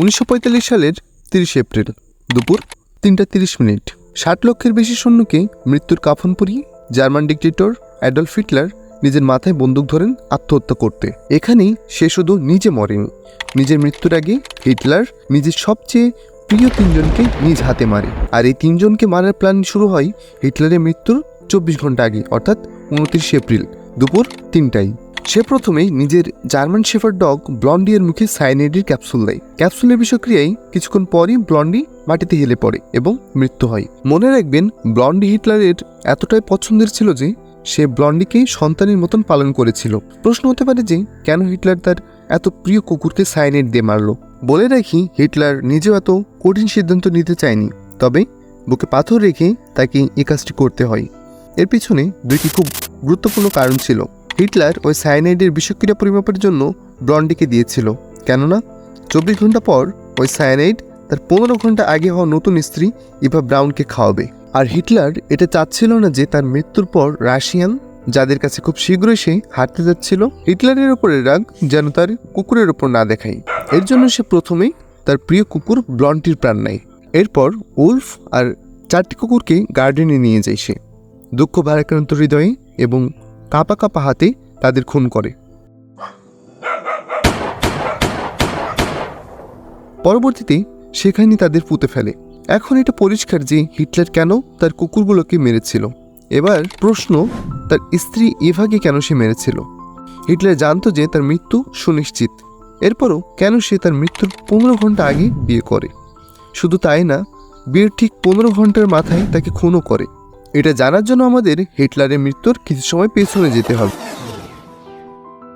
উনিশশো পঁয়তাল্লিশ সালের তিরিশে এপ্রিল দুপুর তিনটা তিরিশ মিনিট। ষাট লক্ষের বেশি সৈন্যকে মৃত্যুর কাফন পরিয়ে জার্মান ডিকটেটর অ্যাডলফ হিটলার নিজের মাথায় বন্দুক ধরেন আত্মহত্যা করতে। এখানেই সে শুধু নিজে মরেনি। নিজের মৃত্যুর আগে হিটলার নিজের সবচেয়ে প্রিয় তিনজনকে নিজ হাতে মারে। আর এই তিনজনকে মারার প্ল্যান শুরু হয় হিটলারের মৃত্যুর চব্বিশ ঘণ্টা আগে অর্থাৎ উনত্রিশে এপ্রিল দুপুর তিনটায়। সে প্রথমে নিজের জার্মান শেফার ডগ ব্লন্ডিয়ের মুখে সাইনাইডের ক্যাপসুল দেয়। ক্যাপসুলের বিষক্রিয়ায় কিছুক্ষণ পরই ব্লন্ডি মাটিতে হেলে পড়ে এবং মৃত্যু হয়। মনে রাখবেন ব্লন্ডি হিটলারের এতটাই পছন্দের ছিল যে, সে ব্লন্ডিকে সন্তানের মতন পালন করেছিল। প্রশ্ন হতে পারে যে, কেন হিটলার তার এত প্রিয় কুকুরকে সাইনাইড দিয়ে মারলো? বলে রাখি হিটলার নিজেও এত কঠিন সিদ্ধান্ত নিতে চায়নি। তবে বুকে পাথর রেখে তাকে এই কাজটি করতে হয়। এর পিছনে দুইটি খুব গুরুত্বপূর্ণ কারণ ছিল। হিটলার ওই সায়ানাইডের বিষক্রিয়া পরিমাপের জন্য ব্লন্ডিকে দিয়েছিল। কেননা, চব্বিশ ঘণ্টা পর ওই সায়ানাইড তার পনেরো ঘণ্টা আগে হওয়া নতুন স্ত্রী ইভা ব্রাউনকে খাওয়াবে। আর হিটলার এটা চাচ্ছিল না যে তার মৃত্যুর পর রাশিয়ান, যাদের কাছে খুব শীঘ্রই সে হাঁটতে যাচ্ছিল, হিটলারের ওপরে রাগ যেন তার কুকুরের ওপর না দেখায়। এর জন্য সে প্রথমেই তার প্রিয় কুকুর ব্লন্টির প্রাণ নেয়। এরপর উলফ আর চারটি কুকুরকে গার্ডেনে নিয়ে যায় সে। দুঃখ ভারাক্রান্ত হৃদয়ে এবং কাঁপা কাঁপা হাতে তাদের খুন করে। পরবর্তীতে সেখানে তাদের পুঁতে ফেলে। এখন এটা পরিষ্কার যে হিটলার কেন তার কুকুরগুলোকে মেরেছিল। এবার প্রশ্ন, তার স্ত্রী ইভাকে কেন সে মেরেছিল? হিটলার জানতো যে তার মৃত্যু সুনিশ্চিত। এরপরও কেন সে তার মৃত্যুর পনেরো ঘণ্টা আগে বিয়ে করে? শুধু তাই না, বিয়ের ঠিক পনেরো ঘণ্টার মাথায় তাকে খুনও করে। এটা জানার জন্য আমাদের হিটলারের মৃত্যুর কিছু সময় পেছনে যেতে হবে।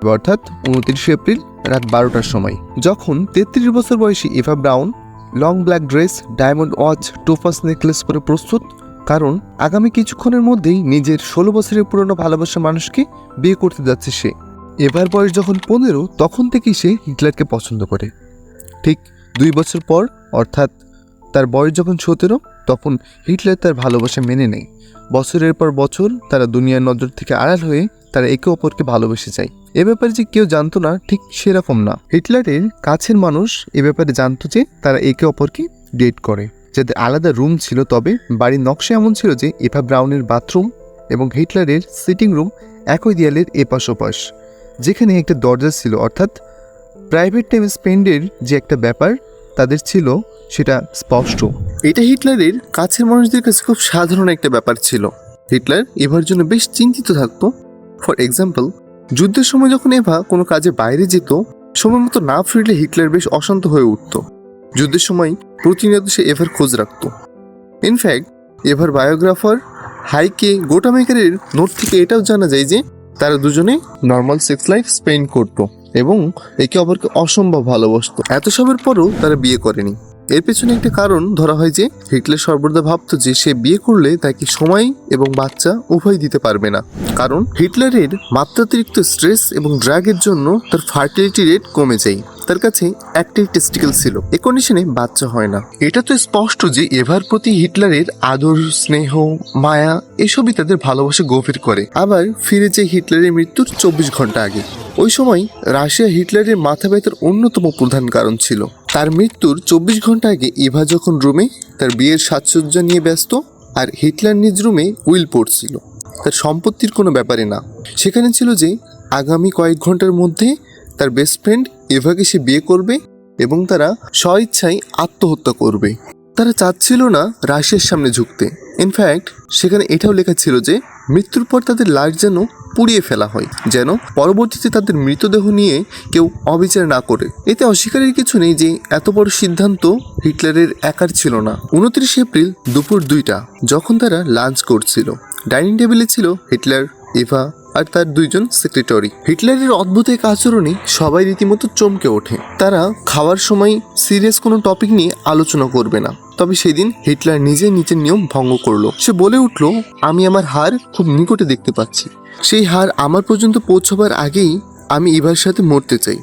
অর্থাৎ উনত্রিশে এপ্রিল রাত বারোটার সময়, যখন তেত্রিশ বছর বয়সী Eva Braun, long black dress, diamond watch টোফাস necklace পরে প্রস্তুত, কারণ আগামী কিছুক্ষণের মধ্যেই নিজের ষোলো বছরের পুরনো ভালোবাসা মানুষকে বিয়ে করতে যাচ্ছে সে। এবার বয়স যখন পনেরো, তখন থেকেই সে হিটলারকে পছন্দ করে। ঠিক দুই বছর পর, অর্থাৎ তার বয়স যখন সতেরো, তখন হিটলার তার ভালোবাসা মেনে নেয়। বছরের পর বছর তারা দুনিয়ার নজর থেকে আড়াল হয়ে তারা একে অপরকে ভালোবেসে যায়। এ ব্যাপারে যে কেউ জানতো না, ঠিক সেরকম না। হিটলারের কাছের মানুষ এ ব্যাপারে জানতো যে তারা একে অপরকে ডেট করে। যাদের আলাদা রুম ছিল তবে বাড়ির নকশা এমন ছিল যে এভা ব্রাউনের বাথরুম এবং হিটলারের সিটিং রুম একই দেয়ালের এপাশ ওপাশ, যেখানে একটা দরজা ছিল। অর্থাৎ প্রাইভেট টাইম স্পেন্ডের যে একটা ব্যাপার তাদের ছিল সেটা স্পষ্ট। এটা হিটলারের কাছের মানুষদের কাছে খুব সাধারণ একটা ব্যাপার ছিল। হিটলার এভার জন্য বেশ চিন্তিত থাকতো। ফর এক্সাম্পল, যুদ্ধের সময় যখন এভা কোনো কাজে বাইরে যেত, সময় মতো না ফিরলে হিটলার বেশ অশান্ত হয়ে উঠত। যুদ্ধের সময় প্রতিনিয়ত সে এভার খোঁজ রাখত। ইনফ্যাক্ট এভার বায়োগ্রাফার হাইকে গোটা মেকারের নোট থেকে এটাও জানা যায় যে তারা দুজনে নর্মাল সেক্স লাইফ স্পেন্ড করত। এবং একে অপরকে অসম্ভব ভালোবাসত। এত সবের পরও তারা বিয়ে করেনি। এর পেছনে একটি কারণ ধরা হয় যে, হিটলার সর্বদা ভাবত যে সে বিয়ে করলে তাকে সময় এবং বাচ্চা উভয় দিতে পারবে না। কারণ হিটলারের মাত্রাতিরিক্ত স্ট্রেস এবং ড্রাগের জন্য তার ফার্টিলিটি রেট কমে যায়। তার কাছে একটাই টেস্টিকেল ছিল। এ কন্ডিশনে বাচ্চা হয় না। এটা তো স্পষ্ট যে এভার প্রতি হিটলারের আদর, স্নেহ, মায়া, এসবই তাদের ভালোবাসা গভীর করে। আবার ফিরে যায় হিটলারের মৃত্যুর চব্বিশ ঘণ্টা আগে। ওই সময় রাশিয়া হিটলারের মাথা ব্যথার অন্যতম প্রধান কারণ ছিল। তার মৃত্যুর চব্বিশ ঘণ্টা আগে ইভা যখন রুমে, তার বিয়ের সাজসজ্জা নিয়ে ব্যস্ত, আর হিটলার নিজ রুমে উইল পড়ছিল। তার সম্পত্তির কোনো ব্যাপারে না। সেখানে ছিল যে, আগামী কয়েক ঘণ্টার মধ্যে তার বেস্ট ফ্রেন্ড এভাকে সে বিয়ে করবে এবং তারা স্বইচ্ছায় আত্মহত্যা করবে। তারা চাচ্ছিল না রাশিয়ার সামনে ঝুঁকতে। ইনফ্যাক্ট সেখানে এটাও লেখা ছিল যে, মৃত্যুর পর তাদের লাশ যেন পুড়িয়ে ফেলা হয়, যেন পরবর্তীতে তাদের মৃতদেহ নিয়ে কেউ অবিচার না করে। এতে অস্বীকারের কিছু নেই যে, এত বড় সিদ্ধান্ত হিটলারের একার ছিল না। উনত্রিশে এপ্রিল দুপুর দুইটা, যখন তারা লাঞ্চ করছিল। ডাইনিং টেবিলে ছিল হিটলার ইভা আর তার দুইজন সেক্রেটারি। হিটলারের অদ্ভুত এক আচরণে সবাই রীতিমতো চমকে ওঠে। তারা খাওয়ার সময় সিরিয়াস কোনো টপিক নিয়ে আলোচনা করবে না। তবে সেদিন হিটলার নিজে নিজের নিয়ম ভঙ্গ করল। সে বলে উঠল, আমি আমার হার খুব নিকটে দেখতে পাচ্ছি। সেই হার আমার পর্যন্ত পৌঁছবার আগেই আমি ইভার সাথে মরতে চাই।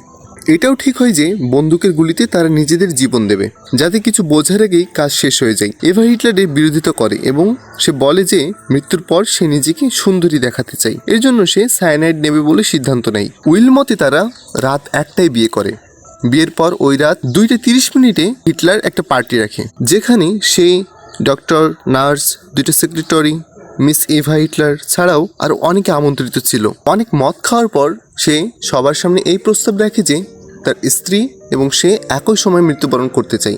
এটাও ঠিক হয় যে বন্দুকের গুলিতে তারা নিজেদের জীবন দেবে, যাতে কিছু বোঝার আগেই কাজ শেষ হয়ে যায়। এভা হিটলারের বিরোধিতা করে এবং সে বলে যে মৃত্যুর পর সে নিজেকে সুন্দরী দেখাতে চায়। এর জন্য সে সায়ানাইড নেবে বলে সিদ্ধান্ত নেয়। উইল মতে তারা রাত একটাই বিয়ে করে। বিয়ের পর ওই রাত দুইটা তিরিশ মিনিটে হিটলার একটা পার্টি রাখে, যেখানে সে ডক্টর, নার্স, দুইটা সেক্রেটারি মিস এভা হিটলার ছাড়াও আরও অনেকে আমন্ত্রিত ছিল। অনেক মদ খাওয়ার পর সে সবার সামনে এই প্রস্তাব রাখে যে, তার স্ত্রী এবং সে একই সময় মৃত্যুবরণ করতে চায়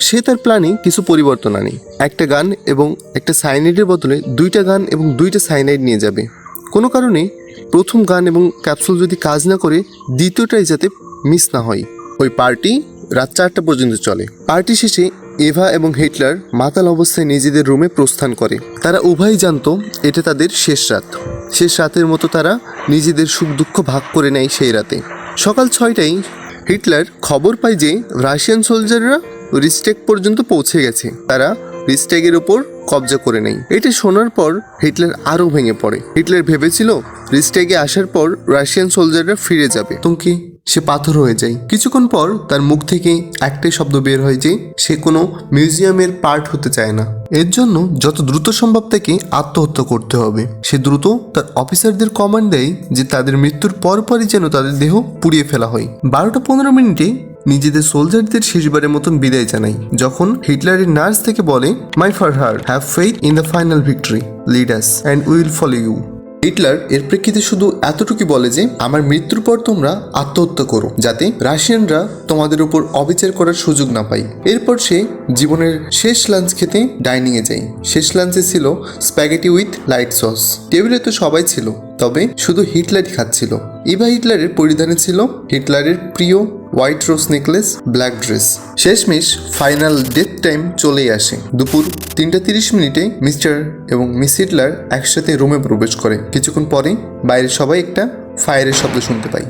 সে তার প্ল্যানে কিছু পরিবর্তন আনে। একটা গান এবং একটা সাইনাইডের বদলে দুইটা গান এবং দুইটা সাইনাইড নিয়ে যাবে। কোনো কারণে প্রথম গান এবং ক্যাপসুল যদি কাজ না করে, দ্বিতীয়টাই যাতে মিস না হয়। ওই পার্টি রাত চারটা পর্যন্ত চলে। পার্টি শেষে এভা এবং হিটলার মাতাল অবস্থায় নিজেদের রুমে প্রস্থান করে। তারা উভয়ই জানতো এটা তাদের শেষ রাত। শেষ রাতের মতো তারা নিজেদের সুখ দুঃখ ভাগ করে নেয় সেই রাতে। সকাল ছয়টায় হিটলার খবর পায় যে রাশিয়ান সোলজাররা রিস্টেক পর্যন্ত পৌঁছে গেছে। তারা রিস্টেগের ওপর কবজা করে নেয়। এটা শোনার পর হিটলার আরও ভেঙে পড়ে। হিটলার ভেবেছিল রিস্টেগে আসার পর রাশিয়ান সোলজাররা ফিরে যাবে। তুমকি সে পাথর হয়ে যায়। কিছুক্ষণ পর তার মুখ থেকে একটাই শব্দ বের হয় যে, সে কোনো মিউজিয়ামের পার্ট হতে চায় না। এর জন্য যত দ্রুত সম্ভব তাকে আত্মহত্যা করতে হবে। সে দ্রুত তার অফিসারদের কমান্ড দেয় যে, তাদের মৃত্যুর পরপরই যেন তাদের দেহ পুড়িয়ে ফেলা হয়। বারোটা পনেরো মিনিটে নিজেদের সোলজারদের শেষবারের মতন বিদায় জানাই, যখন হিটলারের নার্স থেকে বলে মাই fur her have faith in the final victory leaders and will follow you Hitler এর প্রেক্ষিতে শুধু এতটুকু বলে যে, আমার মৃত্যুর পর তোমরা আত্মহত্যা করো, যাতে রাশিয়ানরা তোমাদের উপর অবিচার করার সুযোগ না পাই এরপর সে জীবনের শেষ লাঞ্চ খেতে ডাইনিংয়ে যায়। শেষ লাঞ্চে ছিল স্প্যাগেটি উইথ লাইট সস। টেবিলে তো সবাই ছিল। তবে শুধু হিটলারই খাচ্ছিল। ইভা হিটলারের পরিধানে ছিল হিটলারের প্রিয় white rose necklace, black dress. শেষমেশ ফাইনাল ডেথ টাইম চলেই আসে। দুপুর তিনটা তিরিশ মিনিটে মিস্টার এবং মিস হিটলার একসাথে রুমে প্রবেশ করে। কিছুক্ষণ পরে বাইরে সবাই একটা ফায়ারের শব্দ শুনতে পাই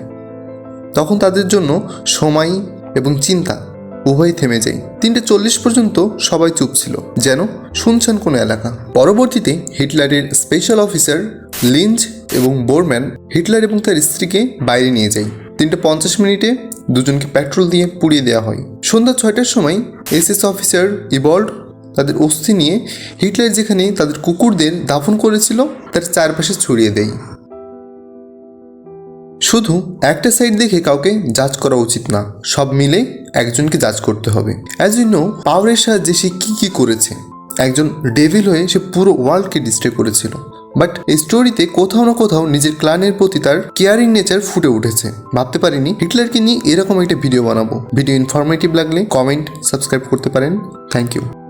তখন তাদের জন্য সময় এবং চিন্তা উভয় থেমে যায়। তিনটে চল্লিশ পর্যন্ত সবাই চুপ ছিল, যেন শুনছেন কোনো এলাকা। পরবর্তীতে হিটলারের স্পেশাল অফিসার লিঞ্চ এবং বোরম্যান হিটলার এবং তার স্ত্রীকে বাইরে নিয়ে যায়। তিনটে পঞ্চাশ মিনিটে দুজনকে পেট্রোল দিয়ে পুড়িয়ে দেওয়া হয়। সন্ধ্যা ছয়টার সময় এসএস অফিসার ইভল্ড তাদের অস্থি নিয়ে হিটলার যেখানে তাদের কুকুরদের দাফন করেছিল, তার চারপাশে ছড়িয়ে দেয়। শুধু একটা সাইড দেখে কাউকে জাজ করা উচিত না, সব মিলে একজনকে জাজ করতে হবে। অ্যাজ ইউ নো পাওয়ারের সাহায্যে সে কী কী করেছে? একজন ডেভিল হয়ে সে পুরো ওয়ার্ল্ডকে ডিস্ট্রয় করেছিল। বাট এই স্টোরিতে কোথাও না কোথাও নিজের ক্লানের প্রতি তার কেয়ারিং নেচার ফুটে উঠেছে। ভাবতে পারিনি হিটলারকে নিয়ে এরকম একটা ভিডিও বানাবো। ভিডিও ইনফরমেটিভ লাগলে কমেন্ট সাবস্ক্রাইব করতে পারেন। Thank you